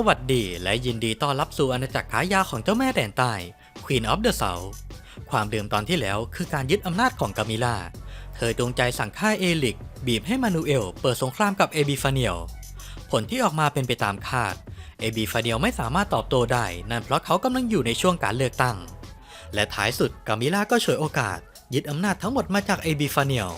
สวัสดีและยินดีต้อนรับสู่อาณาจักรขายาของเจ้าแม่แดนใต้ Queen of the South ความเดิมตอนที่แล้วคือการยึดอำนาจของกามิล่า เธอจงใจสั่งฆ่าเอลิก บีบให้มานูเอลเปิดสงครามกับเอบิฟาเนียล ผลที่ออกมาเป็นไปตามคาด เอบิฟาเนียลไม่สามารถตอบโต้ได้ นั่นเพราะเขากำลังอยู่ในช่วงการเลือกตั้ง และท้ายสุดกามิล่าก็ฉวยโอกาส ยึดอำนาจทั้งหมดมาจากเอบิฟาเนียล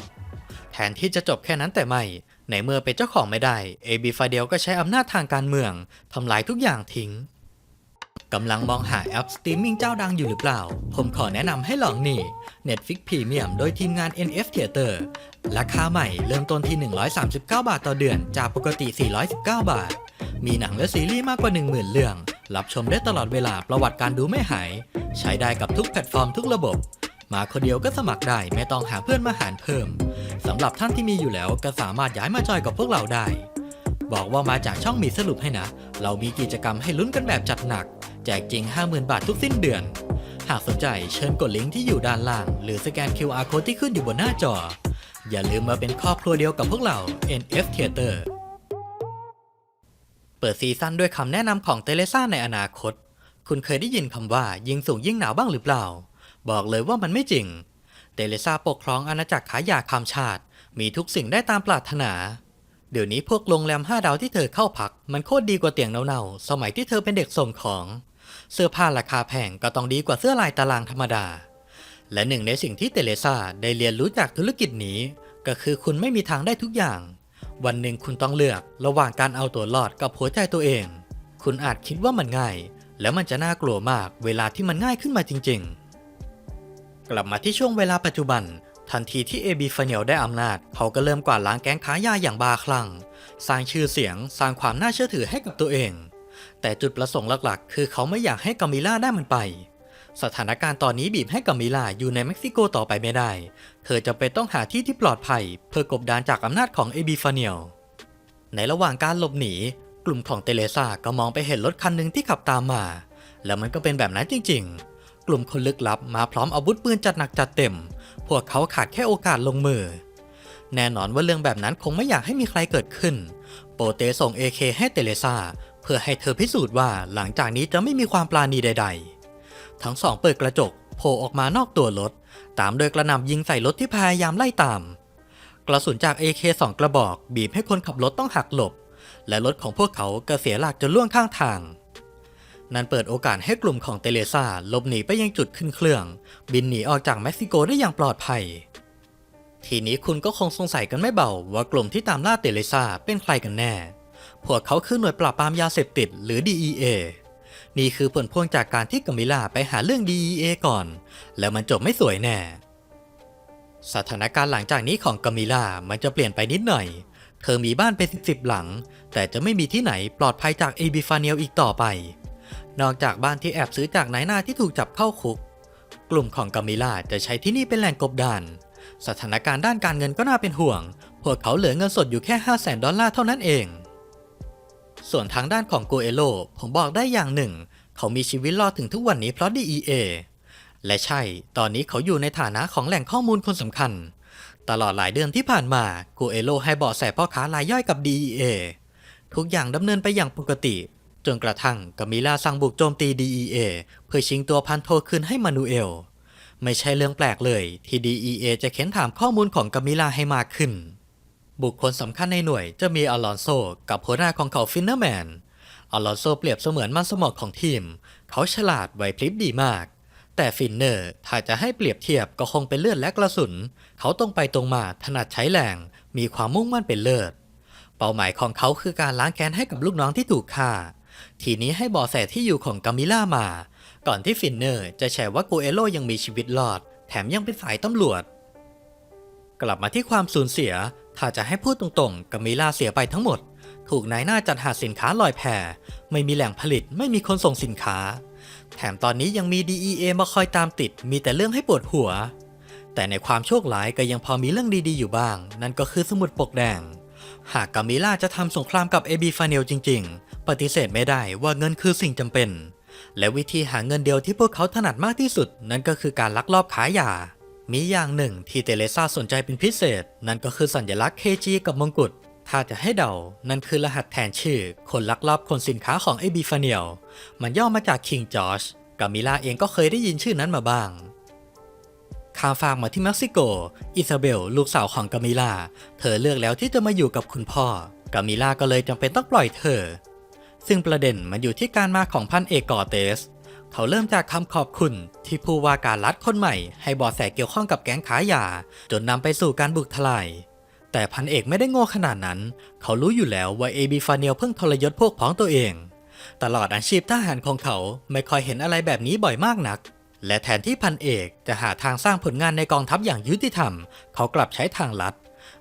แทนที่จะจบแค่นั้นแต่ไม่ ในเมื่อเป็นเจ้าของไม่ได้เอบิฟาเดลก็ใช้อำนาจทางการเมืองทำลายทุกอย่างทิ้งกำลังมองหาแอปสตรีมมิ่งเจ้าดังอยู่หรือเปล่า ผมขอแนะนำให้ลองนี่ Netflix Premium โดยทีมงาน NF Theater ราคาใหม่เริ่มต้นที่ 139 บาทต่อเดือน จากปกติ 419 บาท มีหนังและซีรีส์มากกว่า 10,000 เรื่อง รับชมได้ตลอดเวลาประวัติการดูไม่หาย ใช้ได้กับทุกแพลตฟอร์มทุกระบบ มาคนเดียวก็สมัครได้ไม่ต้องหาเพื่อนมาหารเพิ่มสำหรับท่านที่มีอยู่แล้วก็สามารถย้ายมาจอยกับพวกเราได้ บอกว่ามาจากช่องมีสรุปให้นะ เรามีกิจกรรมให้ลุ้นกันแบบจัดหนัก แจกจริง 50,000 บาททุกสิ้นเดือน หากสนใจเชิญกดลิงก์ที่อยู่ด้านล่าง หรือสแกน QR code ที่ขึ้นอยู่บนหน้าจอ อย่าลืมมาเป็นครอบครัวเดียวกับพวกเรา NF Theater เปิดซีซั่นด้วยคำแนะนำของเตเลซ่าในอนาคต คุณเคยได้ยินคำว่ายิงสูงยิ่งหนาวบ้างหรือเปล่า บอกเลยว่ามันไม่จริง เตเลซาปกครองอาณาจักรขายยาคำชาติ มีทุกสิ่งได้ตามปรารถนา เดี๋ยวนี้พวกโรงแรม5ดาวที่เธอเข้าพัก มันโคตรดีกว่าเตียงเน่าๆ สมัยที่เธอเป็นเด็กส่งของ เสื้อผ้าราคาแพงก็ต้องดีกว่าเสื้อลายตารางธรรมดา และหนึ่งในสิ่งที่เตเลซาได้เรียนรู้จากธุรกิจนี้ ก็คือคุณไม่มีทางได้ทุกอย่าง วันหนึ่งคุณต้องเลือกระหว่างการเอาตัวรอดกับหัวใจตัวเอง คุณอาจคิดว่ามันง่าย แล้วมันจะน่ากลัวมากเวลาที่มันง่ายขึ้นมาจริง ๆ กลับมาที่ช่วงเวลาปัจจุบัน ทันทีที่เอบีฟเนียลได้อำนาจ เขาก็เริ่มกวาดล้างแก๊งค้ายาอย่างบาคลั่ง สร้างชื่อเสียง สร้างความน่าเชื่อถือให้กับตัวเอง แต่จุดประสงค์หลักๆ คือเขาไม่อยากให้กามิล่าได้มันไป สถานการณ์ตอนนี้บีบให้กามิล่าอยู่ในเม็กซิโกต่อไปไม่ได้ เธอจะเป็นต้องหาที่ที่ปลอดภัย เพื่อกบดานจากอำนาจของเอบีฟเนียลในระหว่างการหลบหนีกลุ่มของเตเลซ่าก็มองไปเห็นรถคันหนึ่งที่ขับตามมา แล้วมันก็เป็นแบบนั้นจริงๆ กลุ่มคนลึกลับมาพร้อมอาวุธปืนจัดหนักจัดเต็ม พวกเขาขาดแค่โอกาสลงมือ แน่นอนว่าเรื่องแบบนั้นคงไม่อยากให้มีใครเกิดขึ้น โปเตส่ง AK ให้เตเลซ่าเพื่อให้เธอพิสูจน์ว่าหลังจากนี้จะไม่มีความปราณีใด ๆ ทั้งสองเปิดกระจกโผล่ออกมานอกตัวรถ ตามโดยกระหน่ำยิงใส่รถที่พยายามไล่ตาม กระสุนจาก AK 2 กระบอกบีบให้คนขับรถต้องหักหลบ และรถของพวกเขาก็เสียหลักจนล่วงข้างทาง นั่นเปิดโอกาสให้กลุ่มของเตเลซ่าหลบหนีไปยังจุดขึ้นเครื่อง บินหนีออกจากเม็กซิโกได้อย่างปลอดภัย ทีนี้คุณก็คงสงสัยกันไม่เบาว่ากลุ่มที่ตามล่าเตเลซ่าเป็นใครกันแน่ พวกเขาคือหน่วยปราบปรามยาเสพติดหรือ DEA นี่คือผลพวงจากการที่กามิลาไปหาเรื่อง DEA ก่อน แล้วมันจบไม่สวยแน่ สถานการณ์หลังจากนี้ของกามิลามันจะเปลี่ยนไปนิดหน่อย เธอมีบ้านเป็นสิบสิบหลัง แต่จะไม่มีที่ไหนปลอดภัยจากเอบิฟาเนียลอีกต่อไป นอกจากบ้านที่แอบซื้อจากนายหน้าที่ถูกจับเข้าคุก กลุ่มของกามิล่าจะใช้ที่นี่เป็นแหล่งกบดาน สถานการณ์ด้านการเงินก็น่าเป็นห่วง พวกเขาเหลือเงินสดอยู่แค่ 5 0 0แสนดอลลาร์เท่านั้นเอง ส่วนทางด้านของโกเอโลผมบอกได้อย่างหนึ่ง เขามีชีวิตรอดถึงทุกวันนี้เพราะ DEA และใช่ ตอนนี้เขาอยู่ในฐานะของแหล่งข้อมูลคนสำคัญ ตลอดหลายเดือนที่ผ่านมาโกเอโลให้เบาะแสพ่อค้ารายย่อยกับ DEA ทุกอย่างดำเนินไปอย่างปกติ จนกระทั่งกามิลาสั่งบุกโจมตี DEA เพื่อชิงตัวพันโทคืนให้มานูเอล ไม่ใช่เรื่องแปลกเลยที่ DEA จะเค้นถามข้อมูลของกามิลาให้มากขึ้น บุคคลสำคัญในหน่วยจะมีอลอนโซกับหัวหน้าของเขาฟินเนอร์แมน อลอนโซเปรียบเสมือนมันสมองของทีม เขาฉลาดไหวพริบดีมาก แต่ฟินเนอร์ถ้าจะให้เปรียบเทียบก็คงเป็นเลือดและกระสุน เขาตรงไปตรงมาถนัดใช้แรง มีความมุ่งมั่นเป็นเลิศเป้าหมายของเขาคือการล้างแค้นให้กับลูกน้องที่ถูกฆ่า ทีนี้ให้บอแสที่อยู่ของกามิล่ามา ก่อนที่ฟินเนอร์จะแฉว่ากูเอโลยังมีชีวิตรอด แถมยังเป็นสายตำรวจ กลับมาที่ความสูญเสีย ถ้าจะให้พูดตรงๆกามิล่าเสียไปทั้งหมด ถูกนายหน้าจัดหาสินค้าลอยแพไม่มีแหล่งผลิตไม่มีคนส่งสินค้า แถมตอนนี้ยังมี DEA มาคอยตามติด มีแต่เรื่องให้ปวดหัว แต่ในความโชคร้ายก็ยังพอมีเรื่องดีๆอยู่บ้าง นั่นก็คือสมุดปกแดง หากกามิล่าจะทำสงครามกับเอบีฟาเนลจริง ๆ ปฏิเสธไม่ได้ว่าเงินคือสิ่งจำเป็น และวิธีหาเงินเดียวที่พวกเขาถนัดมากที่สุด นั่นก็คือการลักลอบขายยา มีอย่างหนึ่งที่เตเลซ่าสนใจเป็นพิเศษ นั่นก็คือสัญลักษณ์ KG กับมงกุฎถ้าจะให้เดา นั่นคือรหัสแทนชื่อ คนลักลอบขนสินค้าของเอบีฟาเนลมันย่อมาจากคิงจอร์จกามิล่าเองก็เคยได้ยินชื่อนั้นมาบ้าง ข้ามฟากมาที่เม็กซิโก อิซาเบล ลูกสาวของกามิลา เธอเลือกแล้วที่จะมาอยู่กับคุณพ่อ กามิลาก็เลยจำเป็นต้องปล่อยเธอ ซึ่งประเด็นมันอยู่ที่การมาของพันเอกกอเตส เขาเริ่มจากคำขอบคุณที่ผู้ว่าการรัฐคนใหม่ ให้บอแสเกี่ยวข้องกับแก๊งขายยา จนนำไปสู่การบุกทลาย แต่พันเอกไม่ได้โง่ขนาดนั้น เขารู้อยู่แล้วว่าเอบีฟาเนียลเพิ่งทรยศพวกพ้องตัวเอง ตลอดอาชีพทหารของเขาไม่ค่อยเห็นอะไรแบบนี้บ่อยมากนัก และแทนที่พันเอกจะหาทางสร้างผลงานในกองทัพอย่างยุติธรรม เขากลับใช้ทางลัด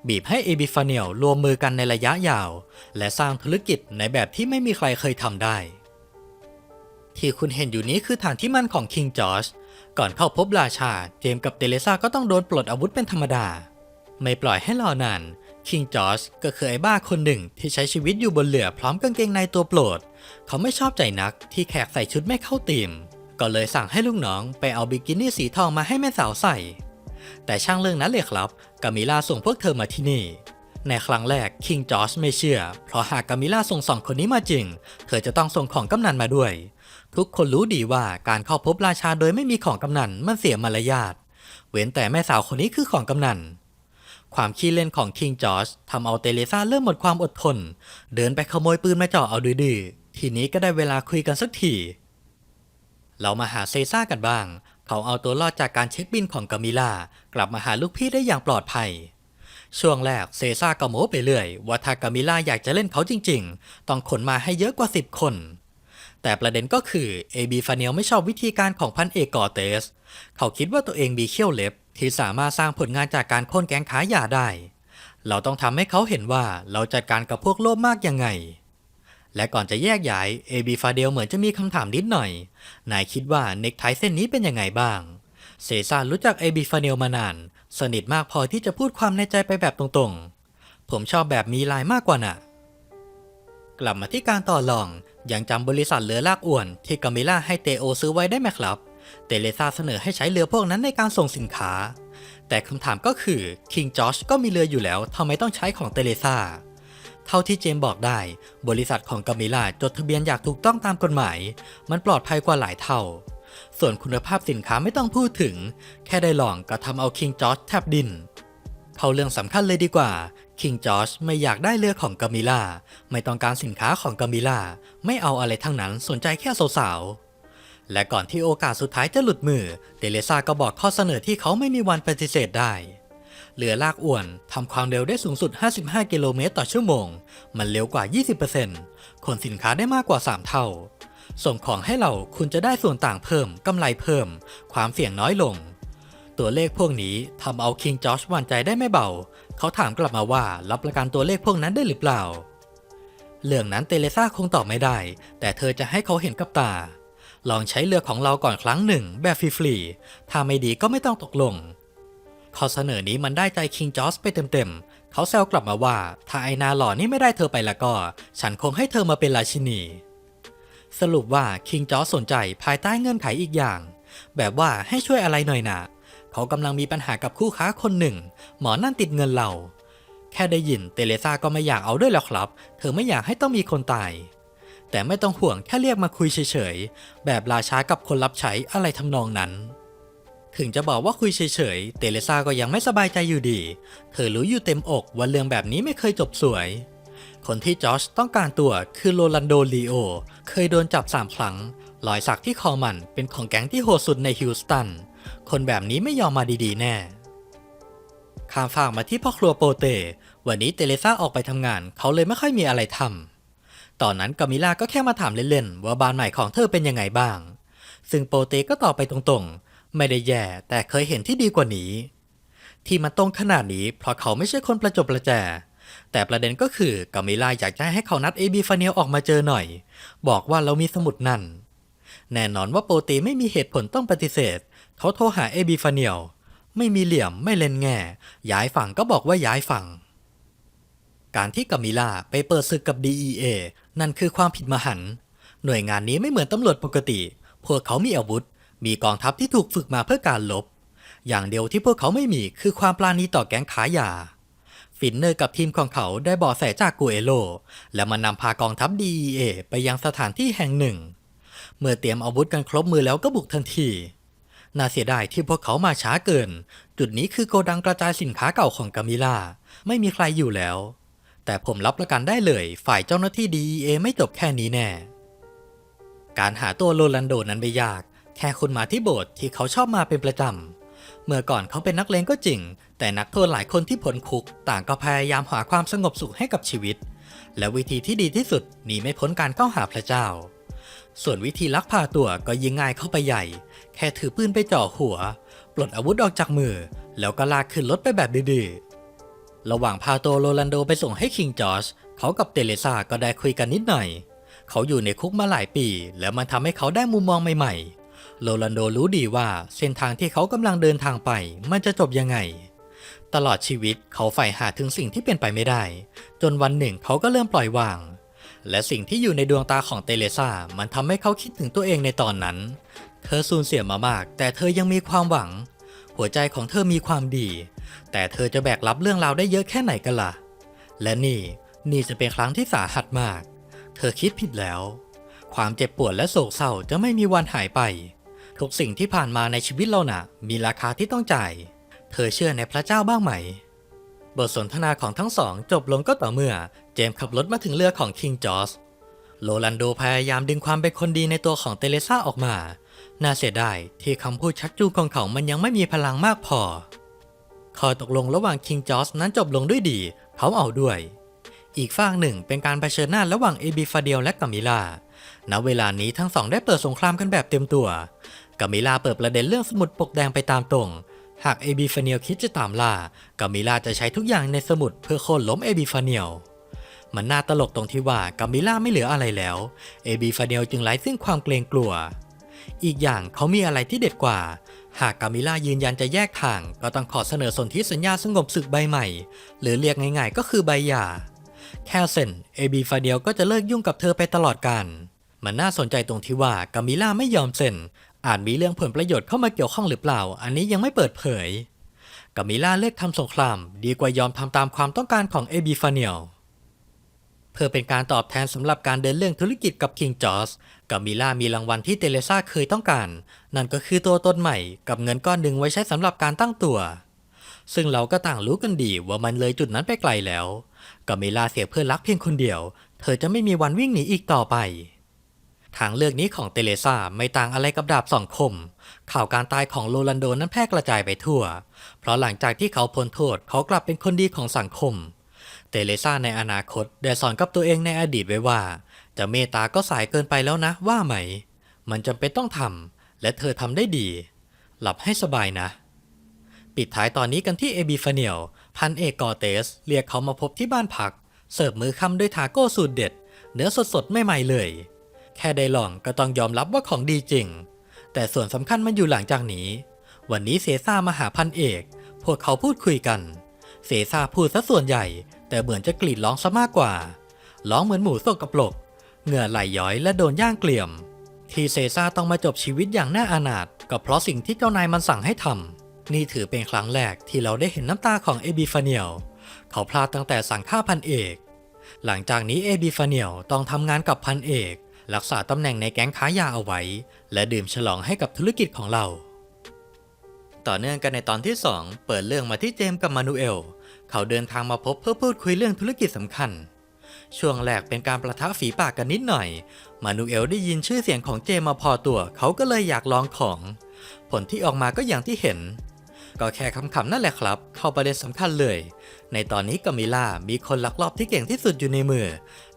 บีบให้เอบิฟาเนียลรวมมือกันในระยะยาว และสร้างธุรกิจในแบบที่ไม่มีใครเคยทำได้ ที่คุณเห็นอยู่นี้คือฐานที่มั่นของคิงจอร์จก่อนเข้าพบราชา เจมกับเตเลซาก็ต้องโดนปลดอาวุธเป็นธรรมดา ไม่ปล่อยให้รอนานคิงจอร์จก็คือไอ้บ้าคนหนึ่งที่ใช้ชีวิตอยู่บนเรือพร้อมกางเกงในตัวโปรด เขาไม่ชอบใจนักที่แขกใส่ชุดไม่เข้าธีม ก็เลยสั่งให้ลูกน้องไปเอาบิกินี่สีทองมาให้แม่สาวใส่ แต่ช่างเรื่องนั้นเลยครับกามิล่าส่งพวกเธอมาที่นี่ ในครั้งแรกคิงจอร์จไม่เชื่อ เพราะหากกามิล่าส่งสองคนนี้มาจริง เธอจะต้องส่งของกำนันมาด้วย ทุกคนรู้ดีว่าการเข้าพบราชาโดยไม่มีของกำนันมันเสียมารยาท เว้นแต่แม่สาวคนนี้คือของกำนันความขี้เล่นของคิงจอร์จทำเอาเตเลซ่าเริ่มหมดความอดทน เดินไปขโมยปืนมาจาะเอาดื้อทีนี้ก็ได้เวลาคุยกันสักที เรามาหาเซซ่ากันบ้าง เขาเอาตัวรอดจากการเช็คบินของกามิล่ากลับมาหาลูกพี่ได้อย่างปลอดภัย ช่วงแรกเซซ่าก็โม้ไปเรื่อย ว่าถ้ากามิล่าอยากจะเล่นเขาจริง ๆ ต้องขนมาให้เยอะกว่า 10 คน แต่ประเด็นก็คือเอบีฟาเนียลไม่ชอบวิธีการของพันเอกกอเตส เขาคิดว่าตัวเองมีเขี้ยวเล็บ ที่สามารถสร้างผลงานจากการค่นแก๊งขายยาได้ เราต้องทำให้เขาเห็นว่าเราจัดการกับพวกโลภมากยังไง และก่อนจะแยกย้ายเอบีฟาเดลเหมือนจะมีคำถามนิดหน่อย นายคิดว่าเน็กไทเส้นนี้เป็นยังไงบ้าง เซซานรู้จักเอบีฟาเนลมานาน สนิทมากพอที่จะพูดความในใจไปแบบตรงๆ ผมชอบแบบมีลายมากกว่าน่ะ กลับมาที่การต่อรอง ยังจำบริษัทเรือลากอ้วน ที่กามิล่าให้เตโอซื้อไว้ได้ไหมครับ เตเลซาเสนอให้ใช้เรือพวกนั้นในการส่งสินค้า แต่คำถามก็คือคิงจอชก็มีเรืออยู่แล้วทำไมต้องใช้ของเตเลซา เท่าที่เจมบอกได้ บริษัทของกามิล่าจดทะเบียนอยางถูกต้องตามกฎหมาย มันปลอดภัยกว่าหลายเท่า ส่วนคุณภาพสินค้าไม่ต้องพูดถึง แค่ได้ลองก็ทำเอาคิงจอชแทบดินเข้าเรื่องสำคัญเลยดีกว่าคิงจอร์จไม่อยากได้เรือของกามิล่าไม่ต้องการสินค้าของกามิล่าไม่เอาอะไรทั้งนั้นสนใจแค่สาวๆและก่อนที่โอกาสสุดท้ายจะหลุดมือเตเลซาก็บอกข้อเสนอที่เขาไม่มีวันปฏิเสธได้ เรือลากอ้วนทำความเร็วได้สูงสุด 55 กิโลเมตรต่อชั่วโมง มันเร็วกว่า 20%ขนสินค้าได้มากกว่า 3 เท่า ส่งของให้เราคุณจะได้ส่วนต่างเพิ่มกำไรเพิ่ม ความเสี่ยงน้อยลง ตัวเลขพวกนี้ทำเอาคิงจอชหวั่นใจได้ไม่เบา เขาถามกลับมาว่ารับประกันตัวเลขพวกนั้นได้หรือเปล่า เรื่องนั้นเตเลซ่าคงตอบไม่ได้ แต่เธอจะให้เขาเห็นกับตา ลองใช้เรือของเราก่อนครั้งหนึ่งแบบฟรีๆถ้าไม่ดีก็ไม่ต้องตกลง ข้อเสนอนี้มันได้ใจคิงจอสไปเต็มๆ เขาแซวกลับมาว่า ถ้าไอนาหล่อนี่ไม่ได้เธอไปแล้วก็ ฉันคงให้เธอมาเป็นราชินี สรุปว่าคิงจอสสนใจภายใต้เงื่อนไขอีกอย่าง แบบว่าให้ช่วยอะไรหน่อยนะเขากำลังมีปัญหากับคู่ค้าคนหนึ่ง หมอนั่นติดเงินเรา แค่ได้ยินเตเลซาก็ไม่อยากเอาด้วยแล้วครับ เธอไม่อยากให้ต้องมีคนตาย แต่ไม่ต้องห่วงแค่เรียกมาคุยเฉยๆ แบบราชากับคนรับใช้อะไรทำนองนั้น ถึงจะบอกว่าคุยเฉยๆ เตเลซ่าก็ยังไม่สบายใจอยู่ดี เธอรู้อยู่เต็มอกว่าเรื่องแบบนี้ไม่เคยจบสวย คนที่จอชต้องการตัวคือโรลันโดลีโอ เคยโดนจับ3ครั้ง รอยสักที่คอมันเป็นของแก๊งที่โหดสุดในฮิวสตัน คนแบบนี้ไม่ยอมมาดีๆ แน่ ข้ามฝากมาที่พ่อครัวโปเต วันนี้เตเลซ่าออกไปทำงาน เขาเลยไม่ค่อยมีอะไรทำ ตอนนั้นกามิล่าก็แค่มาถามเล่นๆ ว่าบ้านใหม่ของเธอเป็นยังไงบ้าง ซึ่งโปเตก็ตอบไปตรงๆ ไม่ได้แย่แต่เคยเห็นที่ดีกว่านี้ ที่มันตรงขนาดนี้เพราะเขาไม่ใช่คนประจบประแจ แต่ประเด็นก็คือกามิล่าอยากจะให้เขานัดเอบีฟาเนียลออกมาเจอหน่อย บอกว่าเรามีสมุดนั่น แน่นอนว่าโปเตไม่มีเหตุผลต้องปฏิเสธ เขาโทรหาเอบีฟาเนียลไม่มีเหลี่ยมไม่เล่นแง่ ย้ายฝั่งก็บอกว่าย้ายฝั่ง การที่กามิล่าไปเปิดศึกกับ DEA นั่นคือความผิดมหันต์หน่วยงานนี้ไม่เหมือนตำรวจปกติ พวกเขามีอาวุธ มีกองทัพที่ถูกฝึกมาเพื่อการลบ อย่างเดียวที่พวกเขาไม่มีคือความปราณีต่อแก๊งขายยา ฟินเนอร์กับทีมของเขาได้บาะแสจากกูเอโล และมันนำพากองทัพ DEA ไปยังสถานที่แห่งหนึ่ง เมื่อเตรียมอาวุธกันครบมือแล้วก็บุกทันทีน่าเสียดายที่พวกเขามาช้าเกิน จุดนี้คือโกดังกระจายสินค้าเก่าของกามิล่า ไม่มีใครอยู่แล้ว แต่ผมรับประกันได้เลย ฝ่ายเจ้าหน้าที่ DEA ไม่จบแค่นี้แน่ การหาตัวโรลันโดนั้นไม่ยาก แค่คุณมาที่โบสถ์ที่เขาชอบมาเป็นประจำ เมื่อก่อนเขาเป็นนักเลงก็จริง แต่นักโทษหลายคนที่พ้นคุก ต่างก็พยายามหาความสงบสุขให้กับชีวิต และวิธีที่ดีที่สุดหนีไม่พ้นการเข้าหาพระเจ้า ส่วนวิธีลักพาตัวก็ยิ่งง่ายเข้าไปใหญ่ แค่ถือปืนไปจ่อหัว ปลดอาวุธออกจากมือ แล้วก็ลากขึ้นรถไปแบบดื้อระหว่างพาตัวโรลันโดไปส่งให้คิงจอร์จเขากับเตเลซาก็ได้คุยกันนิดหน่อย เขาอยู่ในคุกมาหลายปี แล้วมันทำให้เขาได้มุมมองใหม่ๆ โรลันโดรู้ดีว่าเส้นทางที่เขากำลังเดินทางไป มันจะจบยังไง ตลอดชีวิตเขาใฝ่หาถึงสิ่งที่เป็นไปไม่ได้ จนวันหนึ่งเขาก็เริ่มปล่อยวาง และสิ่งที่อยู่ในดวงตาของเตเลซ่ามันทำให้เขาคิดถึงตัวเองในตอนนั้น เธอสูญเสียมามาก แต่เธอยังมีความหวัง หัวใจของเธอมีความดี แต่เธอจะแบกรับเรื่องราวได้เยอะแค่ไหนกันล่ะ และนี่นี่จะเป็นครั้งที่สาหัสมาก เธอคิดผิดแล้ว ความเจ็บปวดและโศกเศร้าจะไม่มีวันหายไป ทุกสิ่งที่ผ่านมาในชีวิตเราน่ะ มีราคาที่ต้องจ่าย เธอเชื่อในพระเจ้าบ้างไหม บทสนทนาของทั้งสองจบลงก็ต่อเมื่อ เจมส์ขับรถมาถึงเรือของคิงจอร์จโรลันโดพยายามดึงความเป็นคนดีในตัวของเตเลซ่าออกมา น่าเสียดายที่คำพูดชักจูงของเขามันยังไม่มีพลังมากพอข้อตกลงระหว่างคิงจอร์จนั้นจบลงด้วยดี เขาเอาด้วย อีกฝากหนึ่งเป็นการเผชิญหน้าระหว่างเอบิฟาเดียลและกามิลาณเวลานี้ทั้งสองได้เปิดสงครามกันแบบเต็มตัว กามิลาเปิดประเด็นเรื่องสมุดปกแดงไปตามตรง หากเอบิฟาเนียลคิดจะตามล่ากามิลาจะใช้ทุกอย่างในสมุดเพื่อโค่นล้มเอบิฟาเนียลมันน่าตลกตรงที่ว่ากามิล่าไม่เหลืออะไรแล้วเอบิฟาเนียลจึงไร้ซึ่งความเกรงกลัว อีกอย่างเขามีอะไรที่เด็ดกว่า หากกามิล่ายืนยันจะแยกทาง ก็ต้องขอเสนอสนธิสัญญาสงบศึกใบใหม่ หรือเรียกง่ายๆก็คือใบหย่าแค่เซ็นเอบีฟาเดียลก็จะเลิกยุ่งกับเธอไปตลอดกาลมันน่าสนใจตรงที่ว่ากามิล่าไม่ยอมเซ็น อาจมีเรื่องผลประโยชน์เข้ามาเกี่ยวข้องหรือเปล่า อันนี้ยังไม่เปิดเผยกามิล่าเลือกทำสงคราม ดีกว่ายอมทำตามความต้องการของเอบีฟาเนียลเพื่อเป็นการตอบแทนสำหรับการเดินเรื่องธุรกิจกับคิงจอร์จกามิล่ามีรางวัลที่เตเลซ่าเคยต้องการ นั่นก็คือตัวตนใหม่กับเงินก้อนหนึ่งไว้ใช้สำหรับการตั้งตัว ซึ่งเราก็ต่างรู้กันดีว่ามันเลยจุดนั้นไปไกลแล้วกามิล่าเสียเพื่อนรักเพียงคนเดียว เธอจะไม่มีวันวิ่งหนีอีกต่อไป ทางเลือกนี้ของเตเลซ่าไม่ต่างอะไรกับดาบสองคม ข่าวการตายของโรลันโดนั้นแพร่กระจายไปทั่ว เพราะหลังจากที่เขาพ้นโทษเขากลับเป็นคนดีของสังคม เตเลซ่าในอนาคตได้สอนกับตัวเองในอดีตไว้ว่า จะเมตตาก็สายเกินไปแล้วนะว่าไหม มันจำเป็นต้องทำและเธอทำได้ดี หลับให้สบายนะ ปิดท้ายตอนนี้กันที่เอบิฟเนียลพันเอกกอเตส เรียกเขามาพบที่บ้านพัก เสิร์ฟมือคำด้วยทาโก้สูตรเด็ด เนื้อสดๆไม่ใหม่ๆเลย แค่ได้ลองก็ต้องยอมรับว่าของดีจริง แต่ส่วนสำคัญมันอยู่หลังจากนี้ วันนี้เซซ่ามาหาพันเอก พวกเขาพูดคุยกัน เซซ่าพูดซะส่วนใหญ่ แต่เหมือนจะกรีดร้องซะมากกว่า ร้องเหมือนหมูสกปรกเหงื่อไหลย้อยและโดนย่างเกลี่ยม ที่เซซ่าต้องมาจบชีวิตอย่างน่าอานาถก็เพราะสิ่งที่เจ้านายมันสั่งให้ทำนี่ถือเป็นครั้งแรกที่เราได้เห็นน้ำตาของเอบิฟาเนียลเขาพลาดตั้งแต่สั่งฆ่าพันเอก หลังจากนี้เอบิฟาเนียลต้องทำงานกับพันเอก รักษาตำแหน่งในแก๊งค้ายาเอาไว้ และดื่มฉลองให้กับธุรกิจของเรา ต่อเนื่องกันในตอนที่ 2 เปิดเรื่องมาที่เจมส์กับมานูเอล เขาเดินทางมาพบเพื่อพูดคุยเรื่องธุรกิจสำคัญ ช่วงแรกเป็นการประทะฝีปากกันนิดหน่อย มานูเอลได้ยินชื่อเสียงของเจมส์มาพอตัว เขาก็เลยอยากลองของ ผลที่ออกมาก็อย่างที่เห็นก็แค่คำๆนั่นแหละครับ เข้าประเด็นสำคัญเลย ในตอนนี้กามิล่ามีคนลักลอบที่เก่งที่สุดอยู่ในมือ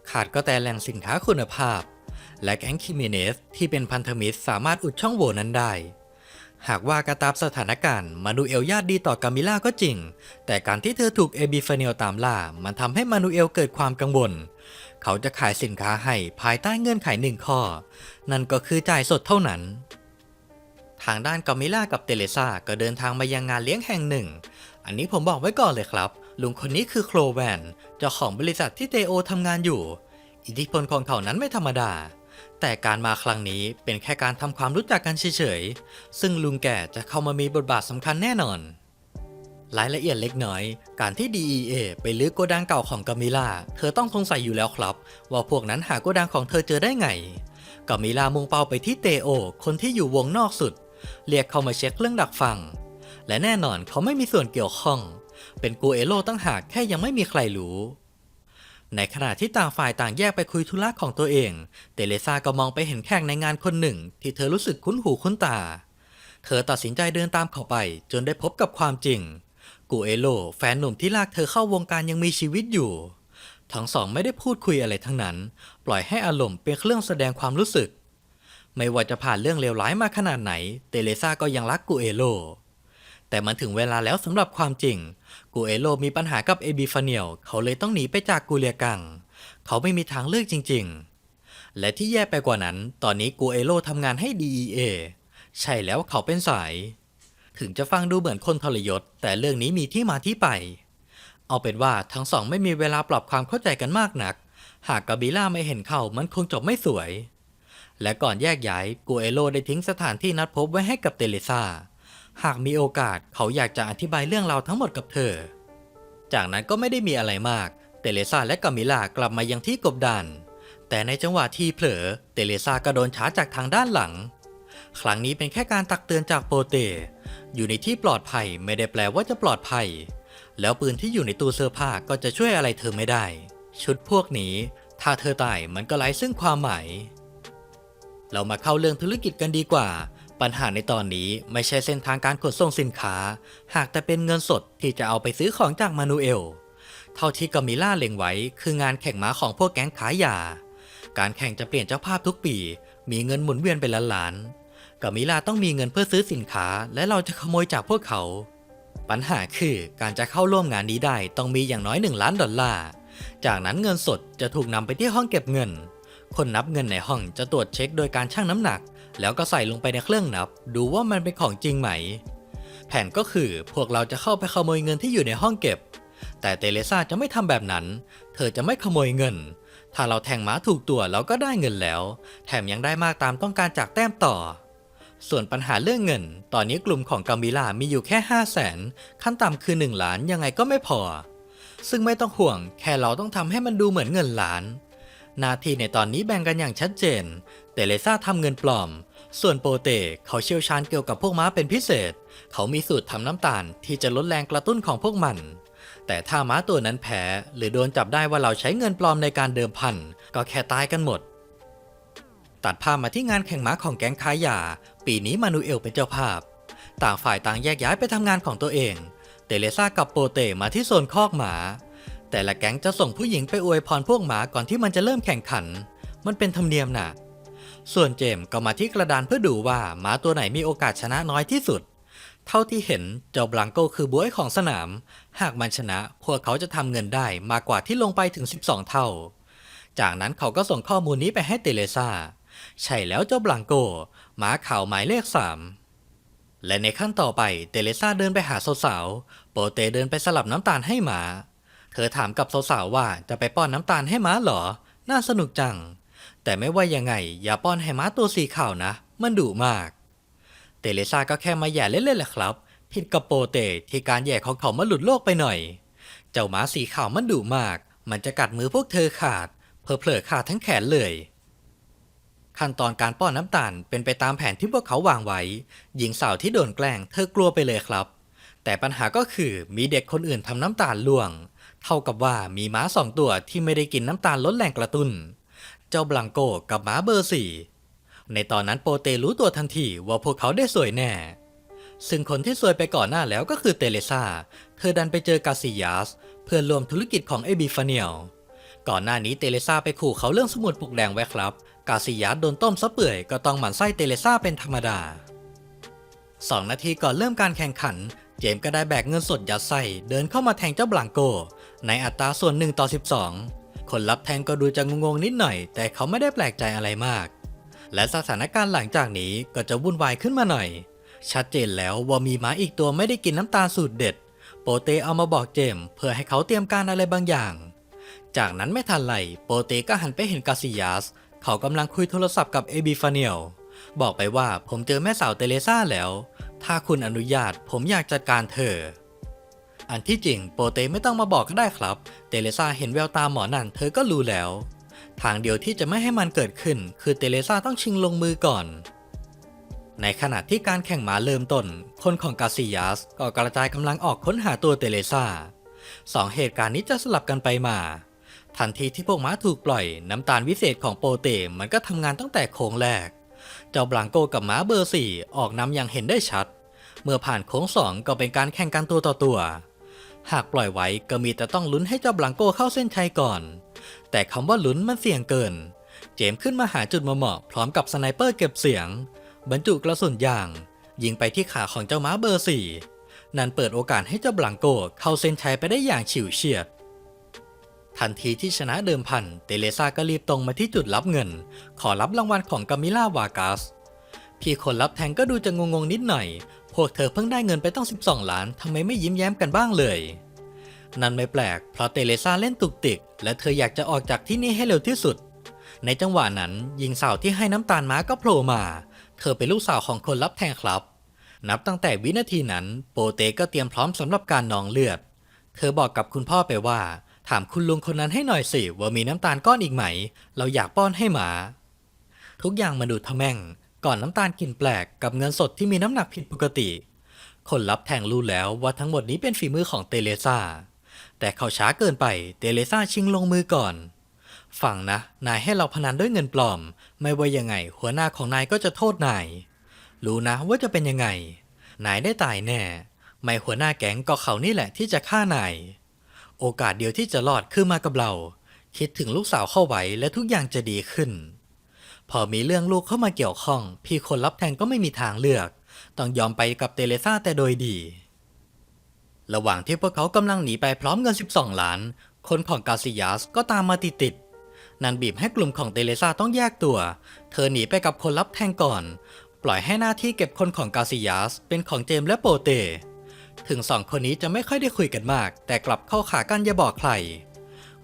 ขาดก็แต่แหล่งสินค้าคุณภาพ และแก๊งคิเมเนสที่เป็นพันธมิตรสามารถอุดช่องโหว่นั้นได้ หากว่ากระตามสถานการณ์มานูเอลญาติดีต่อกามิล่าก็จริง แต่การที่เธอถูกเอบิฟาเนลตามล่า มันทำให้มานูเอลเกิดความกังวล เขาจะขายสินค้าให้ภายใต้เงื่อนไขหนึ่งข้อ นั่นก็คือจ่ายสดเท่านั้นทางด้านกามิล่ากับเตเลซ่าก็เดินทางมายังงานเลี้ยงแห่งหนึ่ง อันนี้ผมบอกไว้ก่อนเลยครับ ลุงคนนี้คือโคลแวน เจ้าของบริษัทที่เตโอทำงานอยู่ อิทธิพลของเขานั้นไม่ธรรมดา แต่การมาครั้งนี้เป็นแค่การทำความรู้จักกันเฉยๆ ซึ่งลุงแก่จะเข้ามามีบทบาทสำคัญแน่นอน รายละเอียดเล็กน้อย การที่ DEA ไปลื้อโกดังเก่าของกามิล่า เธอต้องสงสัยอยู่แล้วครับ ว่าพวกนั้นหาโกดังของเธอเจอได้ไง กามิล่ามุ่งเป้าไปที่เตโอ คนที่อยู่วงนอกสุด เรียกเข้ามาเช็คเรื่องดักฟัง และแน่นอนเขาไม่มีส่วนเกี่ยวข้อง เป็นกูเอโลตั้งหากแค่ยังไม่มีใครรู้ ในขณะที่ต่างฝ่ายต่างแยกไปคุยธุระของตัวเอง เตเลซาก็มองไปเห็นแขกในงานคนหนึ่ง ที่เธอรู้สึกคุ้นหูคุ้นตา เธอตัดสินใจเดินตามเขาไป จนได้พบกับความจริง กูเอโล แฟนหนุ่มที่ลากเธอเข้าวงการยังมีชีวิตอยู่ ทั้งสองไม่ได้พูดคุยอะไรทั้งนั้น ปล่อยให้อารมณ์เป็นเครื่องแสดงความรู้สึก ไม่ว่าจะผ่านเรื่องเลวร้ายมาขนาดไหน เตเลซาก็ยังรักกูเอโล แต่มันถึงเวลาแล้วสำหรับความจริง กูเอโลมีปัญหากับเอบิฟาเนียลเขาเลยต้องหนีไปจากกูเลียกัง เขาไม่มีทางเลือกจริง ๆ และที่แย่ไปกว่านั้น ตอนนี้กูเอโลทำงานให้ DEA ใช่แล้วเขาเป็นสาย ถึงจะฟังดูเหมือนคนทรยศ แต่เรื่องนี้มีที่มาที่ไป เอาเป็นว่าทั้งสองไม่มีเวลาปรับความเข้าใจกันมากนัก หากกาบิล่าไม่เห็นเขามันคงจบไม่สวย และก่อนแยกย้ายกูเอโลได้ทิ้งสถานที่นัดพบไว้ให้กับเตเลซา หากมีโอกาสเขาอยากจะอธิบายเรื่องราวทั้งหมดกับเธอ จากนั้นก็ไม่ได้มีอะไรมาก เตเลซาและกามิลากลับมายังที่กบดาน แต่ในจังหวะที่เผลอ เตเลซาก็โดนชาร์จจากทางด้านหลัง ครั้งนี้เป็นแค่การตักเตือนจากโปเต อยู่ในที่ปลอดภัยไม่ได้แปลว่าจะปลอดภัย แล้วปืนที่อยู่ในตู้เสื้อผ้าก็จะช่วยอะไรเธอไม่ได้ ชุดพวกนี้ ถ้าเธอตายมันก็ไร้ซึ่งความหมาย เรามาเข้าเรื่องธุรกิจกันดีกว่า ปัญหาในตอนนี้ไม่ใช่เส้นทางการขนส่งสินค้า หากแต่เป็นเงินสดที่จะเอาไปซื้อของจากมานูเอล เท่าที่กามิล่าเล็งไว้คืองานแข่งม้าของพวกแก๊งขายยา การแข่งจะเปลี่ยนเจ้าภาพทุกปี มีเงินหมุนเวียนเป็นล้านๆกามิล่าต้องมีเงินเพื่อซื้อสินค้า และเราจะขโมยจากพวกเขา ปัญหาคือการจะเข้าร่วมงานนี้ได้ต้องมีอย่างน้อย 1 ล้านดอลลาร์ จากนั้นเงินสดจะถูกนำไปที่ห้องเก็บเงิน คนนับเงินในห้องจะตรวจเช็คโดยการชั่งน้ำหนัก แล้วก็ใส่ลงไปในเครื่องนับ ดูว่ามันเป็นของจริงไหม แผนก็คือพวกเราจะเข้าไปขโมยเงินที่อยู่ในห้องเก็บ แต่เตเลซาจะไม่ทำแบบนั้น เธอจะไม่ขโมยเงิน ถ้าเราแทงม้าถูกตัวเราก็ได้เงินแล้ว แถมยังได้มากตามต้องการจากแต้มต่อ ส่วนปัญหาเรื่องเงิน ตอนนี้กลุ่มของกามิลามีอยู่แค่ 5 0 0แสนขั้นต่ำคือ 1 ล้านยังไงก็ไม่พอ ซึ่งไม่ต้องห่วง แค่เราต้องทำให้มันดูเหมือนเงินล้าน หน้าที่ในตอนนี้แบ่งกันอย่างชัดเจนแต่เลซ่าทำเงินปลอม ส่วนโปเตเขาเชี่ยวชาญเกี่ยวกับพวกม้าเป็นพิเศษ เขามีสูตรทำน้ำตาลที่จะลดแรงกระตุ้นของพวกมัน แต่ถ้าม้าตัวนั้นแพ้ หรือโดนจับได้ว่าเราใช้เงินปลอมในการเดิมพัน ก็แค่ตายกันหมด ตัดภาพมาที่งานแข่งม้าของแก๊งค้ายา ปีนี้มานูเอลเป็นเจ้าภาพ ต่างฝ่ายต่างแยกย้ายไปทำงานของตัวเอง เตเลซ่ากับโปเตมาที่โซนคอกหมา แต่ละแก๊งจะส่งผู้หญิงไปอวยพรพวกหมาก่อนที่มันจะเริ่มแข่งขัน มันเป็นธรรมเนียมน่ะ ส่วนเจมส์ก็มาที่กระดานเพื่อดูว่าหมาตัวไหนมีโอกาสชนะน้อยที่สุด เท่าที่เห็นเจ้าบลังโกคือบวยของสนาม หากมันชนะ พวกเขาจะทำเงินได้มากกว่าที่ลงไปถึง 12 เท่า จากนั้นเขาก็ส่งข้อมูลนี้ไปให้เตเลซ่า ใช่แล้วเจ้าบลังโกหมาขาวหมายเลขสามและในขั้นต่อไปเตเลซ่าเดินไปหาสาวๆโปเตเดินไปสลับน้ำตาลให้หมา เธอถามกับสาวๆว่าจะไปป้อนน้ำตาลให้ม้าเหรอ น่าสนุกจัง แต่ไม่ว่ายังไง อย่าป้อนให้ม้าตัวสีขาวนะ มันดุมาก เตเลซาก็แค่มาแย่เล่นๆแหละครับ ผิดกับโปเตที่การแย่ของเขามาหลุดโลกไปหน่อย เจ้าหมาสีขาวมันดุมาก มันจะกัดมือพวกเธอขาด เพอเพลอๆขาดทั้งแขนเลย ขั้นตอนการป้อนน้ำตาลเป็นไปตามแผนที่พวกเขาวางไว้ หญิงสาวที่โดนแกล้ง เธอกลัวไปเลยครับ แต่ปัญหาก็คือมีเด็กคนอื่นทำน้ำตาลล่วง เท่ากับว่ามีม้าสองตัวที่ไม่ได้กินน้ำตาลลดแรงกระตุ้น เจ้าบลังโกกับม้าเบอร์สี่ในตอนนั้นโปเตรู้ตัวทันทีว่าพวกเขาได้สวยแน่ ซึ่งคนที่สวยไปก่อนหน้าแล้วก็คือเตเลซาเธอดันไปเจอกาซิยัสเพื่อนร่วมธุรกิจของเอบิฟาเนียลก่อนหน้านี้เตเลซาไปขู่เขาเรื่องสมุดปลุกแดงไว้ครับ กาซิยัสโดนต้มซะเปื่อยก็ต้องหมั่นไส้เตเลซาเป็นธรรมดาสองนาทีก่อนเริ่มการแข่งขัน เจมส์ก็ได้แบกเงินสดยัดไส้เดินเข้ามาแทงเจ้าบลังโก ในอัตราส่วน1ต่อ12 คนรับแทงก็ดูจะงงๆนิดหน่อย แต่เขาไม่ได้แปลกใจอะไรมาก และสถานการณ์หลังจากนี้ก็จะวุ่นวายขึ้นมาหน่อย ชัดเจนแล้วว่ามีหมาอีกตัวไม่ได้กินน้ำตาลสูตรเด็ด โปเตเอามาบอกเจม เพื่อให้เขาเตรียมการอะไรบางอย่าง จากนั้นไม่ทันไรโปเตก็หันไปเห็นกาซิยัสเขากำลังคุยโทรศัพท์กับเอบิฟาเนียลบอกไปว่าผมเจอแม่สาวเตเลซ่าแล้ว ถ้าคุณอนุญาตผมอยากจัดการเธอ อันที่จริงโปเตไม่ต้องมาบอกก็ได้ครับ เตเลซ่าเห็นแววตาหมอนั่นเธอก็รู้แล้ว ทางเดียวที่จะไม่ให้มันเกิดขึ้น คือเตเลซ่าต้องชิงลงมือก่อน ในขณะที่การแข่งหมาเริ่มต้น คนของกาซิยัสก็กระจายกำลังออกค้นหาตัวเตเลซ่าสองเหตุการณ์นี้จะสลับกันไปมา ทันทีที่พวกม้าถูกปล่อย น้ำตาลวิเศษของโปเตมันก็ทำงานตั้งแต่โค้งแรก เจ้าบลังโกกับม้าเบอร์สี่ออกนำอย่างเห็นได้ชัด เมื่อผ่านโค้งสองก็เป็นการแข่งกันตัวต่อตัว หากปล่อยไว้ก็มีแต่ต้องลุ้นให้เจ้าบลังโกเข้าเส้นชัยก่อน แต่คำว่าลุ้นมันเสี่ยงเกิน เจมขึ้นมาหาจุดมาเหมาะพร้อมกับสไนเปอร์เก็บเสียง บรรจุกระสุนยาง ยิงไปที่ขาของเจ้าม้าเบอร์สี่นั่นเปิดโอกาสให้เจ้าบลังโกเข้าเส้นชัยไปได้อย่างฉิวเฉียด ทันทีที่ชนะเดิมพัน เตเลซาก็รีบตรงมาที่จุดรับเงิน ขอรับรางวัลของกามิล่าวากัสพี่คนรับแทงก็ดูจะงงๆนิดหน่อย พวกเธอเพิ่งได้เงินไปตั้ง 12 ล้านทำไมไม่ยิ้มแย้มกันบ้างเลย นั่นไม่แปลก เพราะเตเลซาเล่นตุกติก และเธออยากจะออกจากที่นี่ให้เร็วที่สุด ในจังหวะนั้นหญิงสาวที่ให้น้ำตาลม้าก็โผล่มา เธอเป็นลูกสาวของคนรับแทงครับ นับตั้งแต่วินาทีนั้น โปเตก็เตรียมพร้อมสำหรับการนองเลือด เธอบอกกับคุณพ่อไปว่า ถามคุณลุงคนนั้นให้หน่อยสิว่ามีน้ำตาลก้อนอีกไหม เราอยากป้อนให้หมา ทุกอย่างมาดูทะแม่ง ก่อนน้ำตาลกลิ่นแปลกกับเงินสดที่มีน้ำหนักผิดปกติ คนรับแทงรู้แล้วว่าทั้งหมดนี้เป็นฝีมือของเตเลซาแต่เขาช้าเกินไปเตเลซาชิงลงมือก่อนฟังนะ นายให้เราพนันด้วยเงินปลอม ไม่ว่ายังไง หัวหน้าของนายก็จะโทษนาย รู้นะว่าจะเป็นยังไง นายได้ตายแน่ ไม่หัวหน้าแก๊งก็เขานี่แหละที่จะฆ่านาย โอกาสเดียวที่จะรอดคือมากับเรา คิดถึงลูกสาวเข้าไว้และทุกอย่างจะดีขึ้น พอมีเรื่องลูกเข้ามาเกี่ยวข้อง พี่คนรับแทงก็ไม่มีทางเลือก ต้องยอมไปกับเตเลซ่าแต่โดยดี ระหว่างที่พวกเขากำลังหนีไปพร้อมเงิน 12 ล้าน คนของกาซิยัสก็ตามมาติดติดนั่นบีบให้กลุ่มของเตเลซ่าต้องแยกตัว เธอหนีไปกับคนรับแทงก่อน ปล่อยให้หน้าที่เก็บคนของกาซิยัสเป็นของเจมส์และโปเต ถึงสองคนนี้จะไม่ค่อยได้คุยกันมาก แต่กลับเข้าขากันอย่าบอกใคร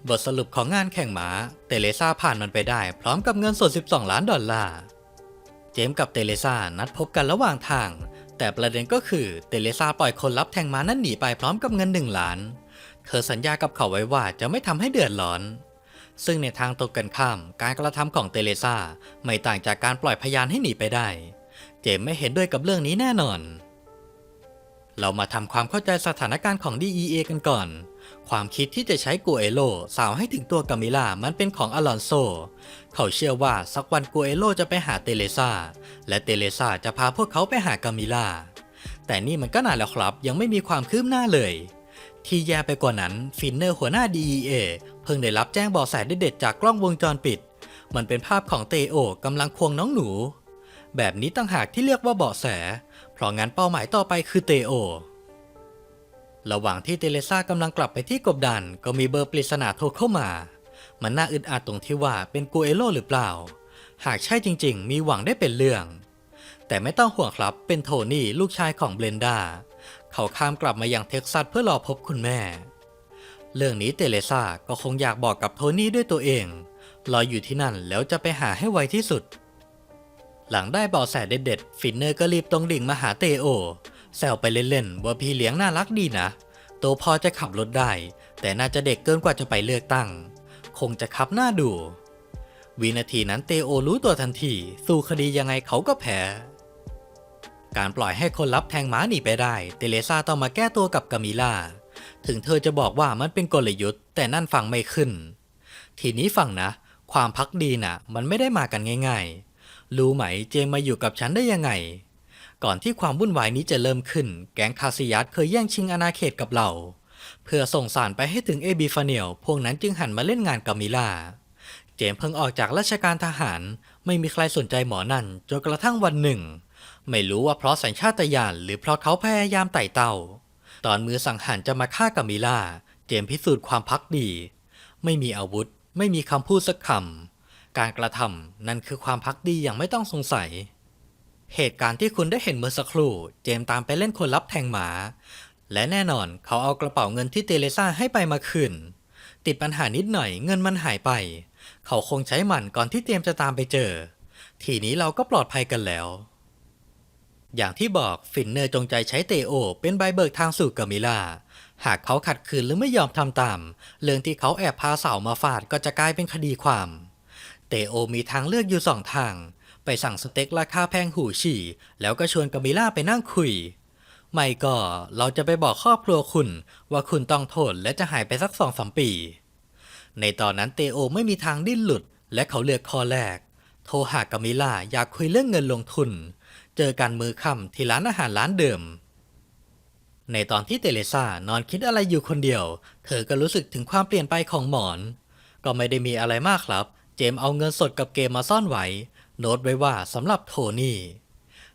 บทสรุปของงานแข่งม้า เตเลซ่าผ่านมันไปได้ พร้อมกับเงินสด 12 ล้านดอลลาร์ เจมส์กับเตเลซ่านัดพบกันระหว่างทาง แต่ประเด็นก็คือเตเลซ่าปล่อยคนรับแทงม้านั้นหนีไปพร้อมกับเงิน 1 ล้าน เธอสัญญากับเขาไว้ว่าจะไม่ทำให้เดือดร้อน ซึ่งในทางตรงกันข้าม การกระทำของเตเลซ่าไม่ต่างจากการปล่อยพยานให้หนีไปได้ เจมส์ไม่เห็นด้วยกับเรื่องนี้แน่นอน เรามาทำความเข้าใจสถานการณ์ของ DEA กันก่อน ความคิดที่จะใช้กัวเอโลสาวให้ถึงตัวกามิล่ามันเป็นของอลอนโซ เขาเชื่อว่าสักวันกัวเอโลจะไปหาเตเลซาและเตเลซาจะพาพวกเขาไปหากามิล่า แต่นี่มันก็นานแล้วครับ ยังไม่มีความคืบหน้าเลย ที่แย่ไปกว่านั้นฟินเนอร์หัวหน้า DEA เพิ่งได้รับแจ้งเบาะแสเด็ดๆจากกล้องวงจรปิด มันเป็นภาพของเตโอกำลังควงน้องหนู แบบนี้ต่างหากที่เรียกว่าเบาะแส เพราะงั้นเป้าหมายต่อไปคือเตโอ ระหว่างที่เตเลซ่ากำลังกลับไปที่กบดัน ก็มีเบอร์ปริศนาโทรเข้ามา มันน่าอึดอัดตรงที่ว่าเป็นกูเอโลหรือเปล่า หากใช่จริงๆ มีหวังได้เป็นเรื่อง แต่ไม่ต้องห่วงครับเป็นโทนี่ลูกชายของเบลนดา เขาข้ามกลับมายังเท็กซัสเพื่อรอพบคุณแม่ เรื่องนี้เตเลซ่าก็คงอยากบอกกับโทนี่ด้วยตัวเอง รออยู่ที่นั่นแล้วจะไปหาให้ไวที่สุด หลังได้เบาะแสเด็ดๆ ฟินเนอร์ก็รีบตรงดิ่งมาหาเตโอ แซวไปเล่นๆว่าพี่เลี้ยงน่ารักดีนะ โตพอจะขับรถได้ แต่น่าจะเด็กเกินกว่าจะไปเลือกตั้ง คงจะขับหน้าดู วินาทีนั้นเตโอรู้ตัวทันที สู้คดียังไงเขาก็แพ้การปล่อยให้คนรับแทงม้าหนีไปได้ เตเลซาต้องมาแก้ตัวกับกามิล่า ถึงเธอจะบอกว่ามันเป็นกลยุทธ์ แต่นั่นฟังไม่ขึ้น ทีนี้ฟังนะ ความพักดีน่ะ มันไม่ได้มากันง่าย ๆ รู้ไหมเจมมาอยู่กับฉันได้ยังไง ก่อนที่ความวุ่นวายนี้จะเริ่มขึ้น แก๊งคาซิยัสเคยแย่งชิงอาณาเขตกับเรา เพื่อส่งสารไปให้ถึงเอบีฟาเนียลพวกนั้นจึงหันมาเล่นงานกามิล่า เจมเพิ่งออกจากราชการทหาร ไม่มีใครสนใจหมอนั่นจนกระทั่งวันหนึ่ง ไม่รู้ว่าเพราะสัญชาตญาณหรือเพราะเขาพยายามไต่เต้า ตอนมือสังหารจะมาฆ่ากามิล่า เจมพิสูจน์ความพักดี ไม่มีอาวุธ ไม่มีคำพูดสักคำการกระทำนั่นคือความพักดีอย่างไม่ต้องสงสัย เหตุการณ์ที่คุณได้เห็นเมื่อสักครู่ เจมตามไปเล่นคนรับแทงหมา และแน่นอนเขาเอากระเป๋าเงินที่เตเลซ่าให้ไปมาคืนติดปัญหานิดหน่อยเงินมันหายไป เขาคงใช้มันก่อนที่เตรียมจะตามไปเจอ ทีนี้เราก็ปลอดภัยกันแล้ว อย่างที่บอกฟินเนอร์จงใจใช้เตโอ เป็นใบเบิกทางสู่กามิล่าหากเขาขัดขืนหรือไม่ยอมทำตาม เรื่องที่เขาแอบพาสาวมาฟาดก็จะกลายเป็นคดีความ เตโอมีทางเลือกอยู่สองทาง ไปสั่งสเต็กราคาแพงหูฉี่ แล้วก็ชวนกามิล่าไปนั่งคุย ไม่ก็เราจะไปบอกครอบครัวคุณ ว่าคุณต้องโทษและจะหายไปสักสองสามปี ในตอนนั้นเตโอไม่มีทางดิ้นหลุด และเขาเลือกข้อแรก โทรหากามิล่าอยากคุยเรื่องเงินลงทุน เจอกันมือค่ำที่ร้านอาหารร้านเดิมในตอนที่เตเลซ่านอนคิดอะไรอยู่คนเดียว เธอก็รู้สึกถึงความเปลี่ยนไปของหมอน ก็ไม่ได้มีอะไรมากครับ เจมเอาเงินสดกับเกมมาซ่อนไว้ โน้ตไว้ว่าสำหรับโทนี่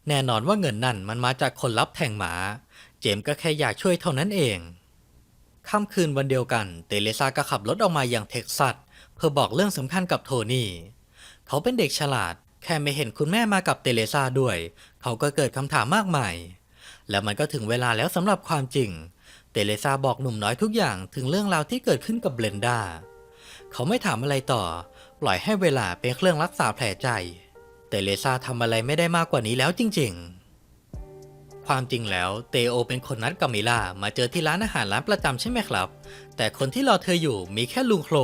แน่นอนว่าเงินนั่นมันมาจากคนรับแทงหมา เจมส์ก็แค่อยากช่วยเท่านั้นเอง ค่ำคืนวันเดียวกัน เตเลซาก็ขับรถออกมาอย่างเท็กซัสเพื่อบอกเรื่องสำคัญกับโทนี่ เขาเป็นเด็กฉลาด แค่ไม่เห็นคุณแม่มากับเตเลซาด้วย เขาก็เกิดคำถามมากมาย แล้วมันก็ถึงเวลาแล้วสำหรับความจริง เตเลซ่าบอกหนุ่มน้อยทุกอย่างถึงเรื่องราวที่เกิดขึ้นกับเบลนดา เขาไม่ถามอะไรต่อ ปล่อยให้เวลาเป็นเครื่องรักษาแผลใจ เตเลซ่าทำอะไรไม่ได้มากกว่านี้แล้วจริงๆ ความจริงแล้วเตโอเป็นคนนัดกามิล่ามาเจอที่ร้านอาหารร้านประจำใช่ไหมครับ แต่คนที่รอเธออยู่มีแค่ลุงโคล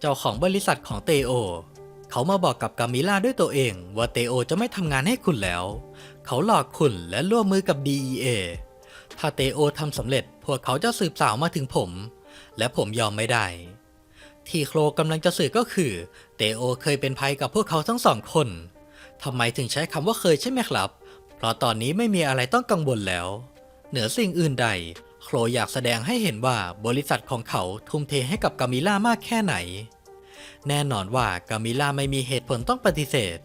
เจ้าของบริษัทของเตโอ เขามาบอกกับกามิล่าด้วยตัวเองว่าเตโอจะไม่ทำงานให้คุณแล้ว เขาหลอกคุณและร่วมมือกับ DEA ถ้าเตโอทำสำเร็จพวกเขาจะสืบสาวมาถึงผม และผมยอมไม่ได้ที่โคลกำลังจะสื่อก็คือ เตโอเคยเป็นภัยกับพวกเขาทั้งสองคน ทำไมถึงใช้คำว่าเคยใช่ไหมครับ เพราะตอนนี้ไม่มีอะไรต้องกังวลแล้ว เหนือสิ่งอื่นใด โคลอยากแสดงให้เห็นว่าบริษัทของเขาทุ่มเทให้กับกามิล่ามากแค่ไหน แน่นอนว่ากามิล่าไม่มีเหตุผลต้องปฏิเสธ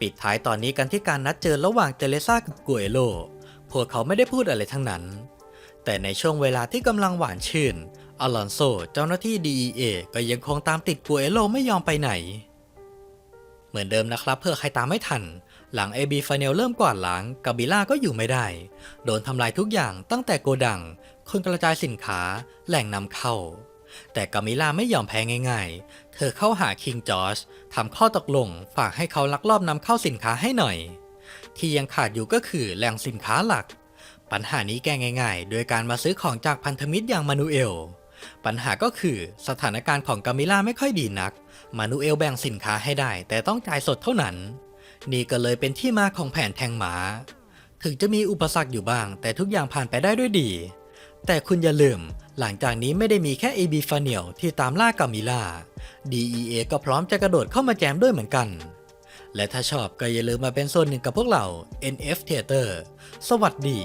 ปิดท้ายตอนนี้กันที่การนัดเจอระหว่างเตเลซ่ากับกัวเอโล พวกเขาไม่ได้พูดอะไรทั้งนั้น แต่ในช่วงเวลาที่กำลังหวานชื่นอลอนโซเจ้าหน้าที่ DEA ก็ยังคงตามติดกัวเอโลไม่ยอมไปไหน เหมือนเดิมนะครับเพื่อใครตามไม่ทัน หลัง AB f i n a l เริ่มกวาดล้างกาบิล่าก็อยู่ไม่ได้ โดนทำลายทุกอย่างตั้งแต่โกดัง คนกระจายสินค้าแหล่งนำเข้า แต่กามิล่าไม่ยอมแพ้ง่ายๆ เธอเข้าหาคิงจอร์จทำข้อตกลงฝากให้เขาลักลอบนำเข้าสินค้าให้หน่อย ที่ยังขาดอยู่ก็คือแหล่งสินค้าหลัก ปัญหานี้แก้ง่ายๆ โดยการมาซื้อของจากพันธมิตรอย่างมานูเอลปัญหาก็คือสถานการณ์ของกามิล่าไม่ค่อยดีนัก มานูเอลแบ่งสินค้าให้ได้ แต่ต้องจ่ายสดเท่านั้น นี่ก็เลยเป็นที่มาของแผนแทงหมา ถึงจะมีอุปสรรคอยู่บ้าง แต่ทุกอย่างผ่านไปได้ด้วยดี แต่คุณอย่าลืม หลังจากนี้ไม่ได้มีแค่ AB f a n e l ที่ตามล่ากามิล่า DEA ก็พร้อมจะกระโดดเข้ามาแจมด้วยเหมือนกัน และถ้าชอบก็อย่าลืมมาเป็นส่วนหนึ่งกับพวกเรา NF Theater สวัสดี